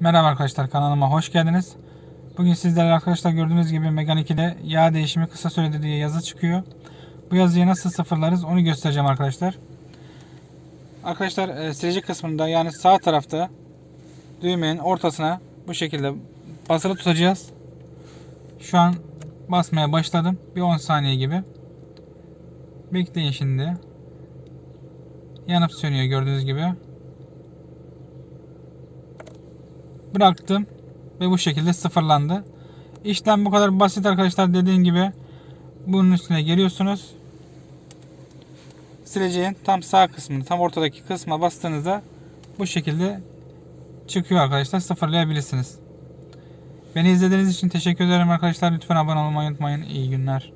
Merhaba arkadaşlar kanalıma hoş geldiniz. Bugün sizlerle arkadaşlar gördüğünüz gibi Megane 2'de yağ değişimi kısa sürede diye yazı çıkıyor. Bu yazıyı nasıl sıfırlarız onu göstereceğim arkadaşlar. Arkadaşlar e, silici kısmında yani sağ tarafta düğmenin ortasına bu şekilde basılı tutacağız. Şu an basmaya başladım. Bir 10 saniye gibi. Bekleyin şimdi. Yanıp sönüyor gördüğünüz gibi. Bıraktım ve bu şekilde sıfırlandı. İşlem bu kadar basit arkadaşlar dediğim gibi bunun üstüne geliyorsunuz. Sileceğin tam sağ kısmını tam ortadaki kısma bastığınızda bu şekilde çıkıyor arkadaşlar sıfırlayabilirsiniz. Beni izlediğiniz için teşekkür ederim arkadaşlar. Lütfen abone olmayı unutmayın. İyi günler.